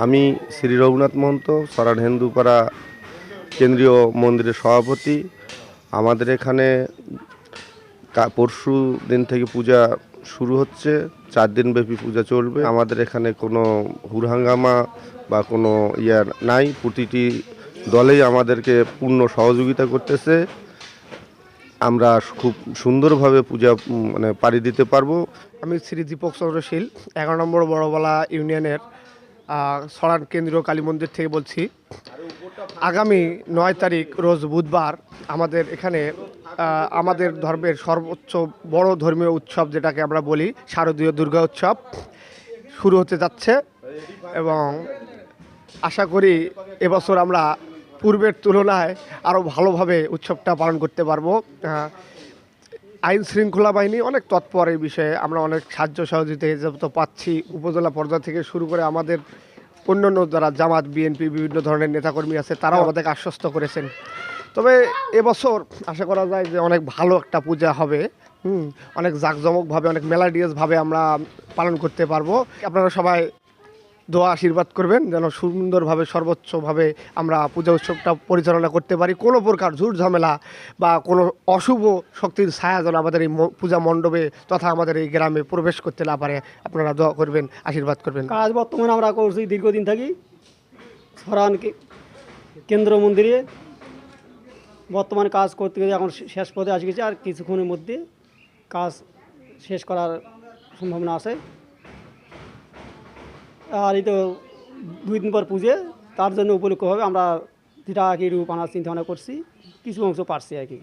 আমি শ্রী রঘুনাথ মহন্ত সরাট হিন্দুপাড়া কেন্দ্রীয় মন্দিরের সভাপতি। আমাদের এখানে পরশু দিন থেকে পূজা শুরু হচ্ছে, চার দিন ব্যাপী পূজা চলবে। আমাদের এখানে কোনো হুরহাঙ্গামা বা কোনো ইয়ার নাই, প্রতিটি দলেই আমাদেরকে পূর্ণ সহযোগিতা করতেছে। আমরা খুব সুন্দরভাবে পূজা মানে পাড়ি দিতে পারব। আমি শ্রী দীপক চন্দ্রশীল, এগারো নম্বর বড়বালা ইউনিয়নের সরান কেন্দ্রীয় কালী মন্দির থেকে বলছি, আগামী নয় তারিখ রোজ বুধবার আমাদের এখানে আমাদের ধর্মের সর্বোচ্চ বড় ধর্মীয় উৎসব যেটাকে আমরা বলি, শারদীয় দুর্গা উৎসব শুরু হতে যাচ্ছে এবং আশা করি এবছর আমরা পূর্বের তুলনায় আরও ভালোভাবে উৎসবটা পালন করতে পারব। আইন শৃঙ্খলা বাহিনী অনেক তৎপর এই বিষয়ে। আমরা অনেক সাহায্য সহযোগিতা তো পাচ্ছি। উপজেলা পর্যায় থেকে শুরু করে আমাদের অন্যান্য যারা জামাত বিএনপি বিভিন্ন ধরনের নেতাকর্মী আছে তারাও আমাদেরকে আশ্বস্ত করেছেন। তবে এবছর আশা করা যায় যে অনেক ভালো একটা পূজা হবে। হুম অনেক জাঁকজমকভাবে অনেক মেলাডিয়াসভাবে আমরা পালন করতে পারব। আপনারা সবাই দোয়া আশীর্বাদ করবেন, যেন সুন্দরভাবে, সর্বোচ্চভাবে আমরা পূজা উৎসবটা পরিচালনা করতে পারি। কোনো প্রকার ঝুট ঝামেলা বা কোনো অশুভ শক্তির ছায়া যেন আমাদের এই পূজা মণ্ডপে তথা আমাদের এই গ্রামে প্রবেশ করতে না পারে, আপনারা দোয়া করবেন, আশীর্বাদ করবেন। কাজ বর্তমানে আমরা করছি, দীর্ঘদিন থাকি। সরান কেন্দ্র মন্দিরে। বর্তমানে কাজ করতে গিয়ে এখন শেষ পথে আসে গেছে, আর কিছুক্ষণের মধ্যে কাজ শেষ করার সম্ভাবনা আছে। আর এই তো দুই দিন পর পুজো, তার জন্য উপলক্ষ হবে। আমরা যেটা আর কি রূপ আনার চিন্তা ভাবনা করছি, কিছু অংশ পারছি আর কি।